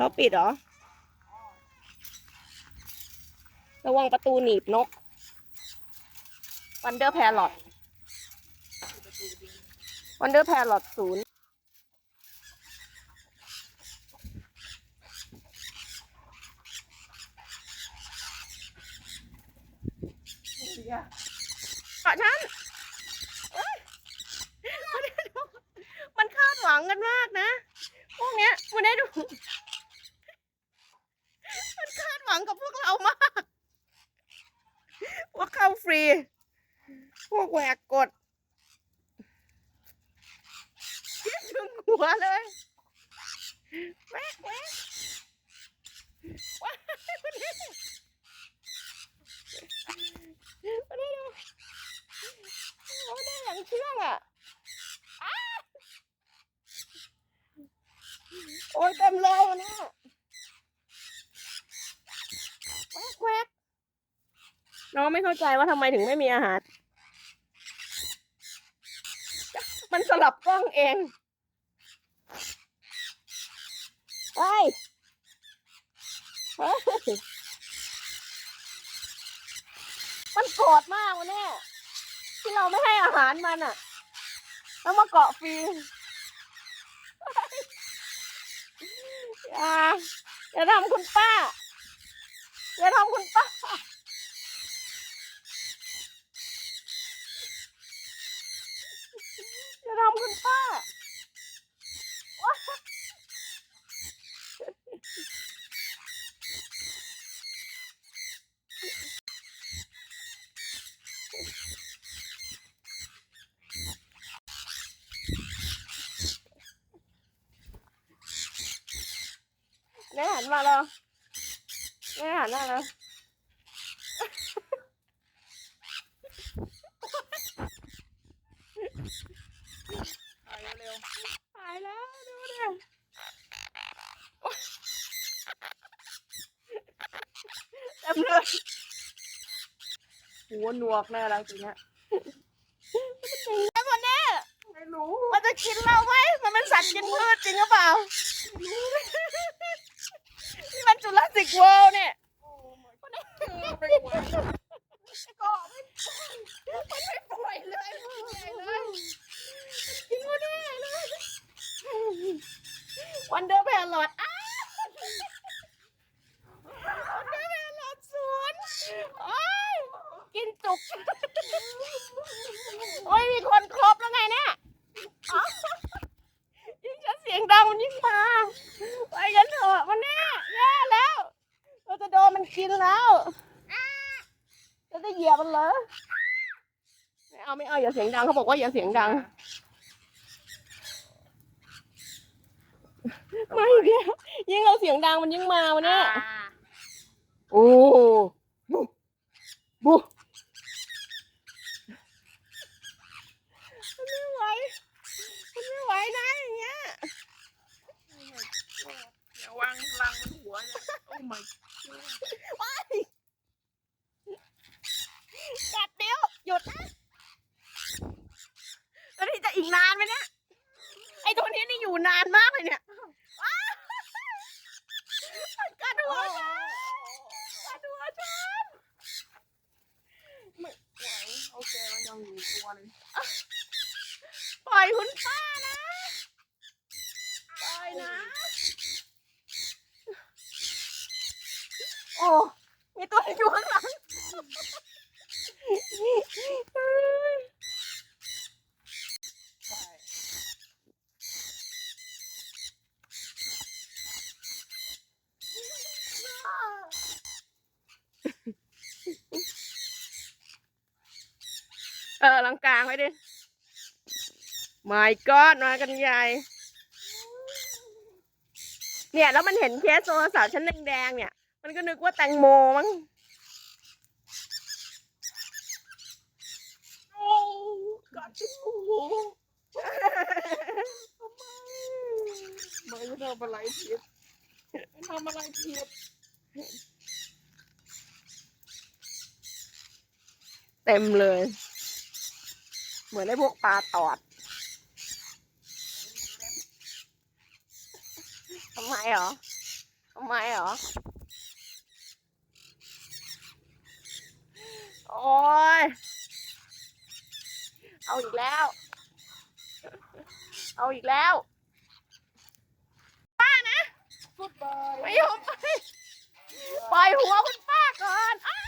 เขาปิดเหรอ ระวังประตูหนีบนก วันเดอร์แพรลอตวันเดอร์แพรลอตศูนย์เกาะฉันมันคาดหวังกันมากนะ พวกเนี้ยมันได้ดู คาดหวังกับพวกเรามากว่าเข้าฟรี พวกแหวกกฎคิดถึงหัวเลยแหวกแหวกว้ายมันได้มันได้ดูมันได้อย่างเชื่องอะโอ้ยเต็มเลยวันนี้แหวกแหวก น้องไม่เข้าใจว่าทำไมถึงไม่มีอาหาร มันสลับกล้องเองไปเฮ้ยมันโกรธมากวันนี้ที่เราไม่ให้อาหารมันอะแล้วมาเกาะฟีอย่าอย่าทำคุณป้า อย่าทำคุณป้า จะทำคุณป้าแม่หันมาแล้วแม่หันหน้าแล้ว ถ่ายเร็วๆตายแล้วดูดิเต็มเลยหัวหนวกแน่แล้วทีเนี้ยแล้ววันนี้ไม่รู้มันจะกินเราไหมมันเป็นสัตว์กินพืชจริงหรือเปล่า มันจุลศิกเวิลด์เนี่ย ไปไหว เกาะไม่มันไม่ปล่อยเลยมือใหญ่เลยกินไม่ได้เลย วันเดอร์แพรลอดอ้าววันเดอร์แพรลอดสวนโอ้ยกินจุก โอ้ยมีคนครบแล้วไงเนี่ยอ๋อยิ่งฉันเสียงดังมันยิ่งมาไปกันเถอะมันแน่แย่แล้ว เราจะโดนมันกินแล้วเราจะเหยียบมันเหรอไม่เอาไม่เอาอย่าเสียงดังเขาบอกว่าอย่าเสียงดัง ไม่อีกแล้วยิ่งเราเสียงดังมันยิ่งมาวันนี้โอ้บุบุมันไม่ไหวมันไม่ไหวนะอย่างเงี้ยอย่าวางลังบนหัวเนี่ยโอ้ my ว้ายกัดเดี๋ยวหยุดนะแล้วนี่จะอีกนานไหมเนี่ย ไอ้ตัวนี้นี่อยู่นานมากเลยเนี่ยว้ายมันกัดหัวฉันกัดหัวฉัน ไหวโอเคมันยังอยู่ ตัวเลย ปล่อยคุณป้านะ ปล่อยนะ โอ้ มีตัวอยู่ข้างหลัง ใช่ เออลังกลางไว้ดิ my god มากันใหญ่ เนี่ยแล้วมันเห็นเคสโทรศัพท์ชั้นแดงๆเนี่ย มันก็นึกว่าแตงโมมั้งโอ้กัดที่หูทำไมไม่ทำอะไรผิดไม่ทำอะไรผิดเต็มเลย เหมือนไอ้พวกปลาตอดทำไมเหรอทำไมเหรอ โอ้ย เอาอีกแล้ว เอาอีกแล้วฟุตบอลไม่ยอมไป ปล่อยหัวคุณป้าก่อนอ้าว